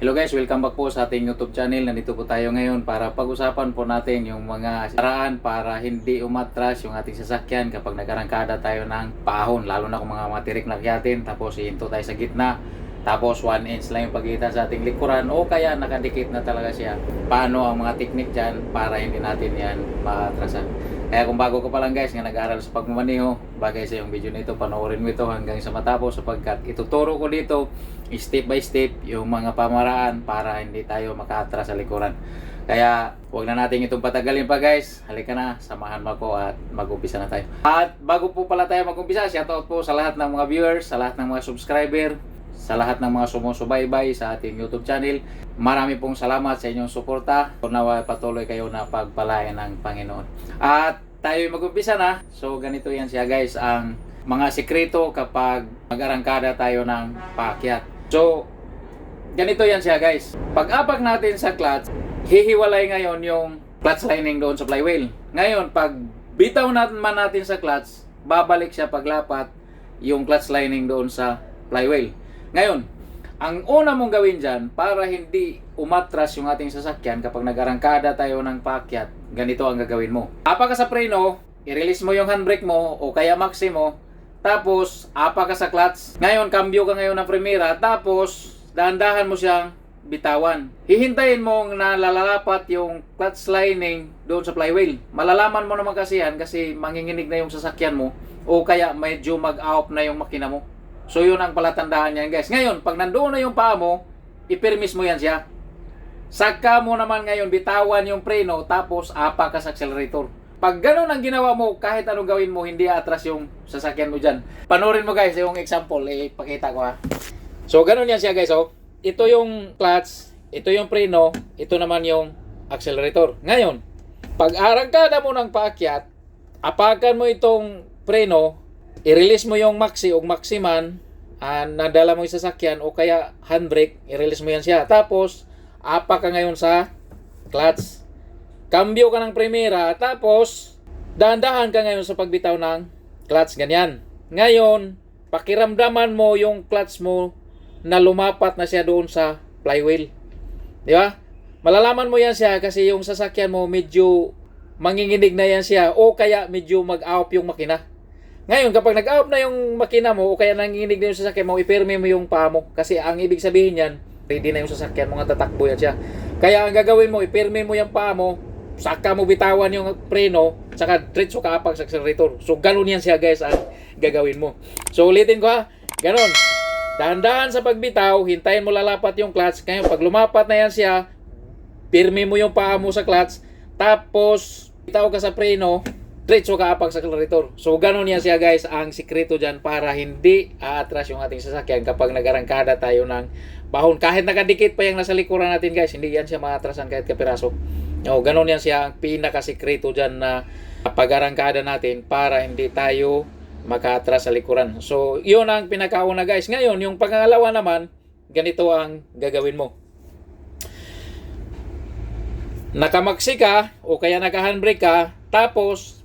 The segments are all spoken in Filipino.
Hello guys, welcome back po sa ating YouTube channel. Nandito po tayo ngayon para pag-usapan po natin yung mga paraan para hindi umatras yung ating sasakyan kapag nagkarangkada tayo ng pahon. Lalo na kung mga matirik na kyatin, tapos ihinto tayo sa gitna. Tapos 1 inch lang yung pagitan sa ating likuran o kaya nakadikit na talaga siya. Paano ang mga technique dyan para hindi natin yan maatrasan. Kaya kung bago ka pa lang guys nga nag-aaral sa pagmamaneho, bagay sa yung video nito, panoorin mo ito hanggang sa matapos sapagkat ituturo ko dito step by step yung mga pamaraan para hindi tayo makaatras sa likuran. Kaya huwag na natin itong patagalin pa guys. Halika na, samahan mo ako at mag-umpisa na tayo. At bago po pala tayo mag-umpisa, shoutout po sa lahat ng mga viewers, sa lahat ng mga subscriber, sa lahat ng mga sumusubaybay sa ating YouTube channel. Marami pong salamat sa inyong suporta. Nawa patuloy kayo na pagpalain ng Panginoon. At tayo mag-umpisa na. So ganito yan siya guys, ang mga sikreto kapag mag-arangkada tayo ng paakyat. So, ganito yan siya guys. Pag-apak natin sa clutch, hihiwalay ngayon yung clutch lining doon sa flywheel. Ngayon, pag bitaw natin natin sa clutch, babalik siya paglapat yung clutch lining doon sa flywheel. Ngayon, ang una mong gawin dyan, para hindi umatras yung ating sasakyan kapag nag-arangkada tayo ng paakyat, ganito ang gagawin mo. Apa ka sa preno, i-release mo yung handbrake mo o kaya maxi mo, tapos apa ka sa clutch. Ngayon, cambio ka ngayon ng primera, tapos dahan-dahan mo siyang bitawan. Hihintayin mo na lalalapat yung clutch lining doon sa flywheel. Malalaman mo naman kasi yan kasi manginginig na yung sasakyan mo o kaya medyo mag-out na yung makina mo. So yun ang palatandaan niyan guys. Ngayon, pag nandoon na yung paa mo, ipirmis mo yan siya. Saka mo naman ngayon bitawan yung preno tapos apa ka sa accelerator. Pag ganun ang ginawa mo, kahit anong gawin mo, hindi atras yung sasakyan mo dyan. Panorin mo guys, yung example, eh, ipakita ko ha. So ganun yan siya guys, oh. Ito yung clutch, ito yung preno, ito naman yung accelerator. Ngayon, pag arangkada mo ng paakyat, apakan mo itong preno, i-release mo yung maxi o maximan, ah, nadala mo yung sasakyan o kaya handbrake, i-release mo yan siya. Tapos, apa ka ngayon sa clutch. Cambio ka ng primera, tapos, dahan-dahan ka ngayon sa pagbitaw ng clutch, ganyan. Ngayon, pakiramdaman mo yung clutch mo na lumapat na siya doon sa flywheel. Di ba? Malalaman mo yan siya kasi yung sasakyan mo medyo manginginig na yan siya o kaya medyo mag-out yung makina. Ngayon, kapag nag-out na yung makina mo o kaya nanginginig na yung sasakyan mo, ipirme mo yung paa mo. Kasi ang ibig sabihin yan, ready na yung sasakyan mo tatakbo yan siya. Kaya ang gagawin mo, ipirme mo yung paa mo, saka mo bitawan yung preno, saka diretso ka apag sa accelerator. So, ganun yan siya guys ang gagawin mo. So, ulitin ko ha, ganun. Dahan-dahan sa pagbitaw, hintayin mo lalapat yung clutch. Ngayon, pag lumapat na yan siya, pirme mo yung paa mo sa clutch, tapos bitaw ka sa preno, diretso ka apag sa accelerator. So, ganun yan siya guys, ang sikreto dyan para hindi aatras yung ating sasakyan kapag nagarangkada tayo ng bahon. Kahit nakadikit pa yung nasa likuran natin guys, hindi yan siya maatrasan kahit kapiraso. O, ganun yan siya ang pinakasikreto dyan na pag-arangkada natin para hindi tayo makaatras sa likuran. So, yun ang pinakauna guys. Ngayon, yung pangalawa naman, ganito ang gagawin mo. Nakamaksi ka o kaya naka-handbrake ka, tapos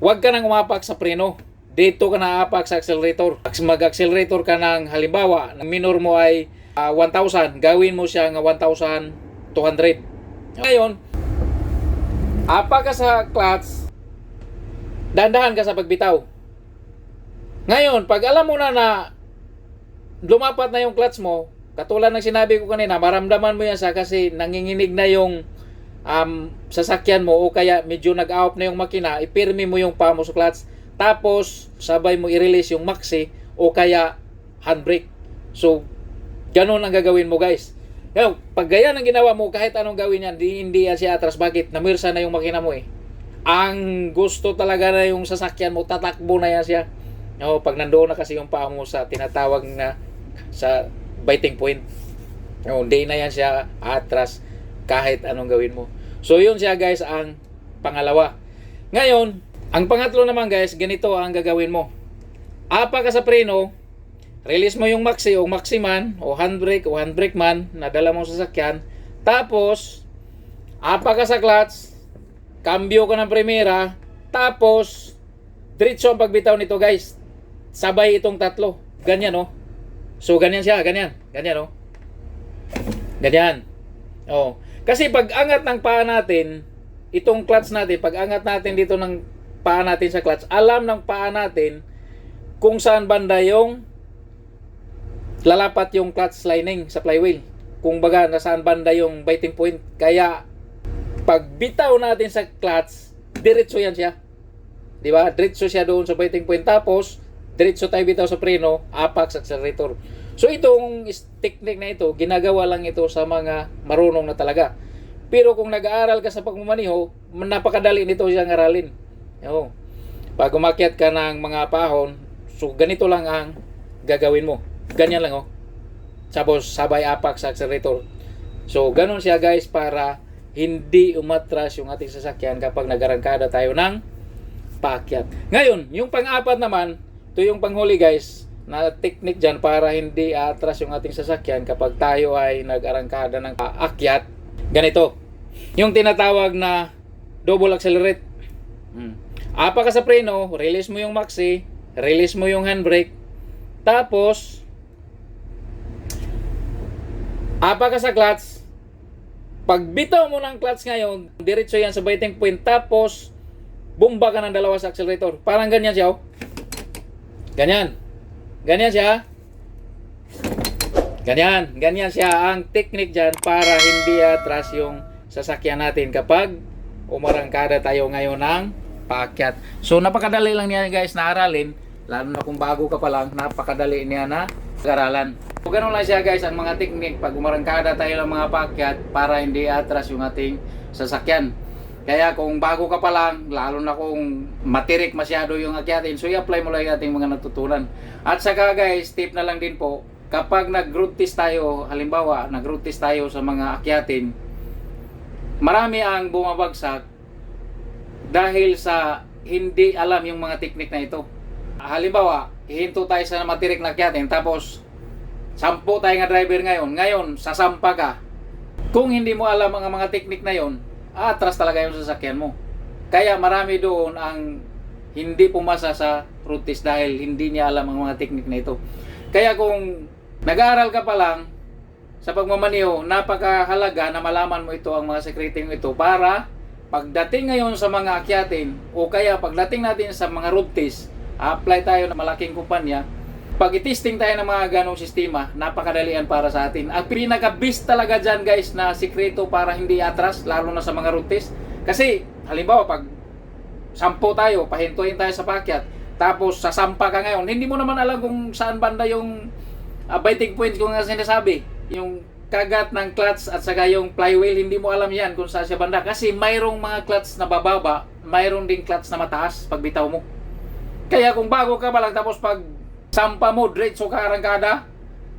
huwag ka nang umapak sa preno. Dito ka na apak sa accelerator. Mag-accelerator ka ng halimbawa, ang minor mo ay ah, 1,000, gawin mo siya ng 1,200. Ngayon, apak ka sa clutch, dandahan ka sa pagbitaw. Ngayon, pag alam mo na na lumapat na yung clutch mo, katulad ng sinabi ko kanina, maramdaman mo yan sa kasi nanginginig na yung um, sasakyan mo o kaya medyo nag-out na yung makina, ipirmi mo yung paa mo sa clutch, tapos sabay mo i-release yung maxi o kaya handbrake. So, ganun ang gagawin mo guys. Ngayon, pag ganyan ang ginawa mo, kahit anong gawin yan, di, hindi yan siya atras. Bakit? Namirsa na yung makina mo eh. Ang gusto talaga na yung sasakyan mo, tatakbo na yan siya. O, pag nandoon na kasi yung paa mo sa tinatawag na sa biting point. O, hindi na yan siya atras kahit anong gawin mo. So, yun siya guys ang pangalawa. Ngayon, ang pangatlo naman guys, ganito ang gagawin mo. Apa ka sa preno, release mo yung maxi o maximan o handbrake o handbrake man na dala mo sa sasakyan. Tapos, apa ka sa clutch, cambio ka ng primera, tapos, diretso ang pagbitaw nito guys. Sabay itong tatlo. Ganyan oh. So, ganyan siya, ganyan. Ganyan oh. Ganyan. Oh. Kasi pag angat ng paa natin, itong clutch natin, pag angat natin dito ng paa natin sa clutch, alam ng paa natin kung saan banda yung lalapat yung clutch lining sa flywheel. Kung baga, nasaan banda yung biting point. Kaya, pag bitaw natin sa clutch, diretso yan siya. Di ba? Diretso siya doon sa biting point. Tapos, diretso tayo bitaw sa preno, apex accelerator. So, itong technique na ito, ginagawa lang ito sa mga marunong na talaga. Pero kung nag-aaral ka sa pagmamaniho, napakadali nito siyang aralin. Oo. Pag umakyat ka ng mga pahon, so ganito lang ang gagawin mo. Ganyan lang oh. Tapos sabay apak sa accelerator. So ganun siya guys para hindi umatras yung ating sasakyan kapag nagarangkada tayo ng paakyat. Ngayon, yung pang-apat naman, ito yung panghuli guys, na technique dyan para hindi atras yung ating sasakyan kapag tayo ay nag-arangkada ng paakyat. Ganito, yung tinatawag na double accelerate. Hmm. Apa ka sa preno, release mo yung maxi, release mo yung handbrake, tapos apa ka sa clutch, pag bitaw mo ng clutch ngayon, diretso yan sa biting point, tapos bumba ka ng dalawa sa accelerator. Parang ganyan siya, oh. Ganyan. Ganyan siya. Ganyan. Ganyan siya ang technique dyan para hindi atras yung sasakyan natin kapag umarangkada tayo ngayon ng paakyat. So napakadali lang niya guys na aralin, lalo na kung bago ka pa lang, napakadali niya na aralan. So ganun lang siya guys ang mga technique pag umarangkada tayo ng mga paakyat para hindi atras yung ating sasakyan. Kaya kung bago ka pa lang, lalo na kung matirik masyado yung akyatin, so i-apply mo lang yung ating mga natutunan. At saka guys, tip na lang din po, kapag nag-road test tayo, halimbawa, nag-road test tayo sa mga akyatin, marami ang bumabagsak dahil sa hindi alam yung mga teknik na ito. Halimbawa, hihinto tayo sa matirik na akyatin, tapos sampu tayo nga driver ngayon, ngayon, sasampa ka. Kung hindi mo alam ang mga teknik na yon, atras talaga yung sasakyan mo. Kaya marami doon ang hindi pumasa sa road test dahil hindi niya alam ang mga teknik na ito. Kaya kung nag-aaral ka pa lang sa pagmamaniho, napakahalaga na malaman mo ito ang mga sekretong ito para pagdating ngayon sa mga akyatin o kaya pagdating natin sa mga road test, apply tayo ng malaking kumpanya, pag i-testing tayo ng mga ganong sistema, napakadalian para sa atin. Ang pinaka-best talaga dyan guys na sikreto para hindi atras, lalo na sa mga road test. Kasi, halimbawa, pag sampo tayo, pahintuin tayo sa pakyat, tapos sasampa ka ngayon, hindi mo naman alam kung saan banda yung uh, biting point kung nga sinasabi. Yung kagat ng clutch at saka yung flywheel, hindi mo alam yan kung saan siya banda. Kasi mayroong mga clutch na bababa, mayroong ding clutch na mataas pag bitaw mo. Kaya kung bago ka pa lang, tapos pag sampa mo, diretso ka arangkada,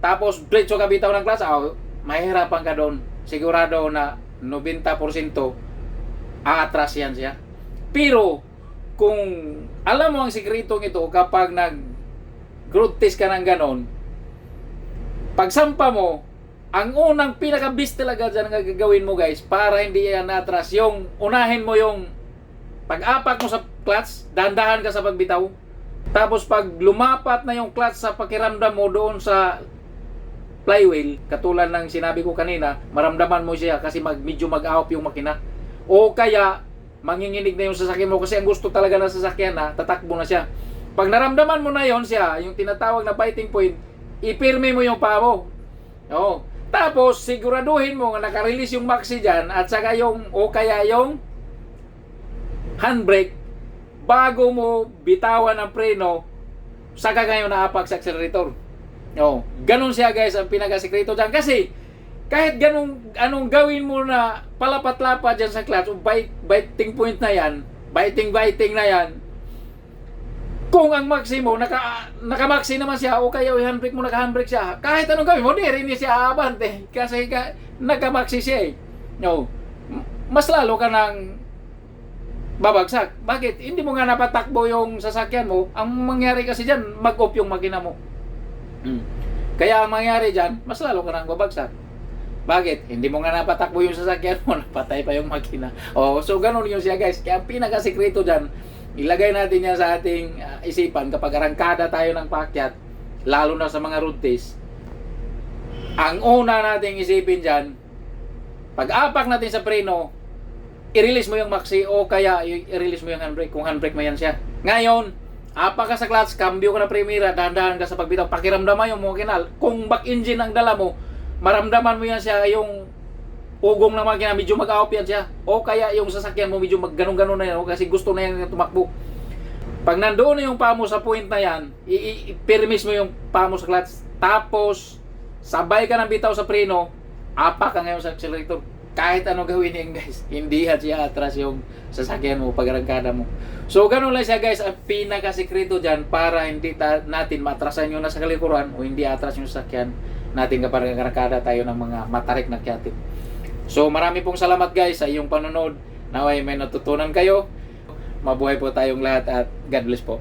tapos diretso ka bitaw ng clutch, oh, mahirapan ka doon. Sigurado na 90% aatras yan siya. Pero, kung alam mo ang sikretong ito, kapag nag road test ka ng ganon, pagsampa mo, ang unang pinaka-best talaga dyan ang gagawin mo guys, para hindi yan atras, yung unahin mo yung pag-apak mo sa clutch, dahan-dahan ka sa pagbitaw. Tapos pag lumapat na yung clutch sa pakiramdam mo doon sa flywheel, katulad ng sinabi ko kanina, maramdaman mo siya kasi mag, medyo mag-ahop yung makina. O kaya, manginginig na yung sasakyan mo kasi ang gusto talaga ng sasakyan na tatakbo na siya. Pag naramdaman mo na yon siya, yung tinatawag na biting point, ipirme mo yung paa mo. Oo. Tapos, siguraduhin mo na nakarelease yung maxi dyan at saka yung, o kaya yung handbrake bago mo bitawan ang preno saka ngayon naapak sa accelerator. Oh, ganun siya guys ang pinakasekreto dyan. Kasi kahit ganun anong gawin mo na palapat-lapat dyan sa clutch, o bite, biting point na yan, biting-biting na yan, kung ang maxi mo, naka, naka-maxi naman siya, o kaya yung handbrake mo, naka-handbrake siya, kahit anong gawin mo, di rin niya siya aabante. Kasi ka, naka-maxi siya eh. No. Mas lalo ka ng babagsak. Bakit? Hindi mo nga napatakbo yung sasakyan mo. Ang mangyari kasi dyan, mag-off yung makina mo. Mm. Kaya ang mangyari dyan, mas lalo ka nang babagsak. Bakit? Hindi mo nga napatakbo yung sasakyan mo, napatay pa yung makina. Oh, so ganun yun siya guys. Kaya ang pinakasikreto dyan, ilagay natin yan sa ating uh, isipan kapag arangkada tayo ng pakyat, lalo na sa mga road test, Ang una nating isipin dyan, pag-apak natin sa preno, i-release mo yung maxi o kaya i-release mo yung handbrake kung handbrake mo yan siya. Ngayon, apak ka sa clutch, cambio ka na primera, dahan-dahan ka sa pagbitaw, pakiramdaman yung mo kinal. Kung back engine ang dala mo, maramdaman mo yan siya yung ugong ng makina, medyo mag-awp yan siya. O kaya yung sasakyan mo, medyo mag ganun-ganun na yan, o kasi gusto na yan tumakbo. Pag nandoon na yung paa sa point na yan, i-permis mo yung paa sa clutch, tapos sabay ka ng bitaw sa preno, apak ka ngayon sa accelerator. Kahit ano gawin yan guys, hindi yan siya atras yung sasakyan mo, pagarangkada mo. So ganun lang siya guys, ang pinakasikreto dyan para hindi ta- natin matrasan yung nasa kalikuran o hindi atras yung sasakyan natin kapag nagarangkada tayo ng mga matarik na kyatin. So marami pong salamat guys sa iyong panonood. Naway may natutunan kayo. Mabuhay po tayong lahat at God bless po.